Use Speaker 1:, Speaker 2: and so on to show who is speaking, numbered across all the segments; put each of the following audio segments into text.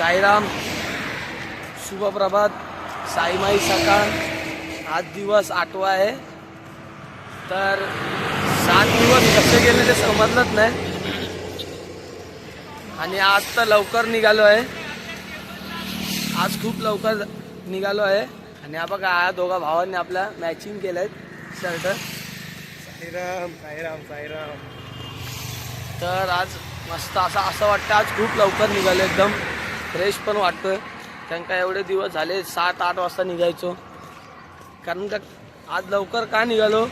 Speaker 1: साईराम शुभप्रभात साईमाई सकाळ. आज दिवस आठवा आहे. तर सात दिवस कसे गेले ते समजलंच नाही. आणि आज तर लवकर निघालो आहे. आज खूप लवकर निघालो आहे. आणि हा बघा हा दोघा भावांनी आपल्या मॅचिंग केलं आहे शर्ट
Speaker 2: साईराम साईराम साईराम.
Speaker 1: तर आज मस्त असं असं वाटतं आज खूप लवकर निघालो एकदम. फ्रेश पण वाटतोय. कारण का एवढे दिवस झाले सात आठ वाजता निघायचो. कारण का आज लवकर का निघालो?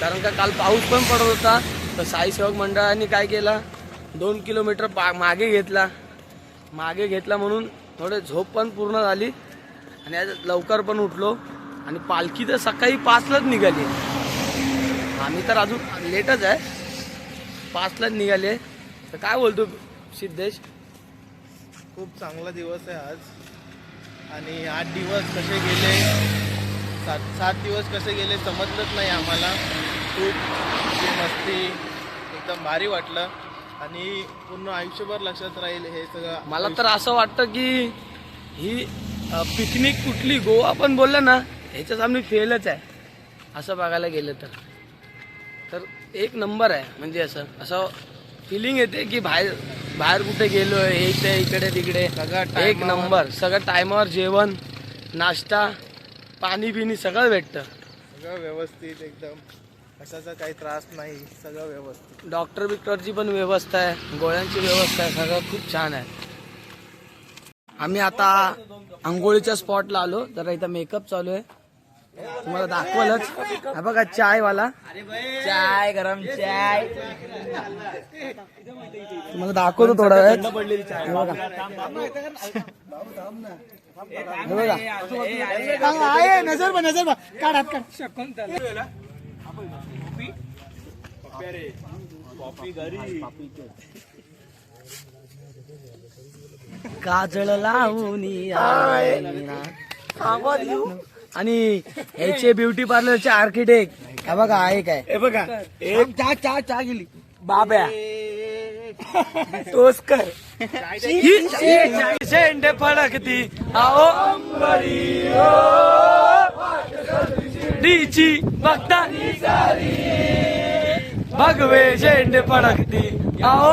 Speaker 1: कारण का काल पाऊस पण पडत होता. तर साई सेवक मंडळाने काय केला? दोन किलोमीटर पा मागे घेतला. मागे घेतला म्हणून थोडे झोप पण पूर्ण झाली. आणि आज लवकर पण उठलो. आणि पालखी तर सकाळी पाचलाच निघाली. आम्ही तर अजून लेटच आहे. पाचलाच निघाले. तर काय बोलतो सिद्धेश?
Speaker 2: खूप चांगला दिवस आहे आज. आणि आठ दिवस कसे गेले सात सात दिवस कसे गेले समजलंच नाही आम्हाला. खूप म्हणजे मस्ती एकदम भारी वाटलं. आणि पूर्ण आयुष्यभर लक्षात राहील हे सगळं
Speaker 1: मला तर असं वाटतं की ही पिकनिक कुठली गोवा पण बोललं ना ह्याच्या सामने फेलच आहे. असं बघायला गेलं तर. तर एक नंबर आहे म्हणजे असं असं फिलिंग येते की बाहेर बाहेर कुठे गेलो आहे इथे इकडे तिकडे.
Speaker 2: सगळं
Speaker 1: एक नंबर सगळं टायमावर जेवण नाश्ता पाणी बिणी सगळं भेटतं.
Speaker 2: सगळं व्यवस्थित एकदम. कशाचा काही त्रास नाही सगळं व्यवस्थित.
Speaker 1: डॉक्टर बिक्टरची पण व्यवस्था आहे गोळ्यांची व्यवस्था आहे सगळं खूप छान आहे. आम्ही आता आंघोळीच्या स्पॉटला आलो जरा इथं मेकअप चालू आहे. तुम्हाला दाखवलंच. हा बघा चाय वाला चाय गरम चाय. तुम्हाला दाखवतो थोडा वेळ. बघा.
Speaker 3: आहे नजर बा नजर बा काढ हात काढ.
Speaker 1: काजळ लावून आणि ह्याचे ब्युटी पार्लरचे आर्किटेक्ट हा बघा आहे. काय
Speaker 3: हे बघा
Speaker 1: एक चहा चहा चहा गेली. बाब्या. तोसकर शेंडे फडकती आओ. डीची बघता. भगवे शेंडे फडकती आओ.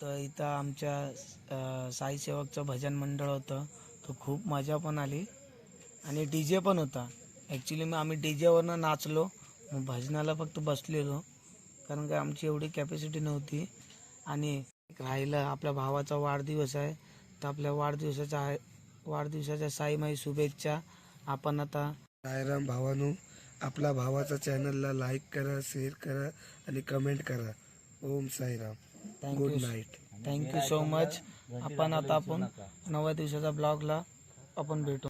Speaker 1: तर इथं आमच्या साईसेवकचं भजन मंडळ होतं. तो खूप मजा पण आली. आणि डी जे पण होता. ॲक्च्युली मग आम्ही डी जेवरनं नाचलो. मग भजनाला फक्त बसलेलो. कारण का आमची एवढी कॅपॅसिटी नव्हती. आणि राहिलं आपल्या भावाचा वाढदिवस आहे. तर आपल्या वाढदिवसाच्या आहे वाढदिवसाच्या साईमाई शुभेच्छा. आपण आता
Speaker 4: सायराम भावानू आपला भावाचा चॅनलला लाईक करा शेअर करा आणि कमेंट करा. Om Sairam. Good
Speaker 1: thank you
Speaker 4: night
Speaker 1: thank you so much आपण आता आपण नव्या दिवसाच्या ब्लॉगला आपण भेटू.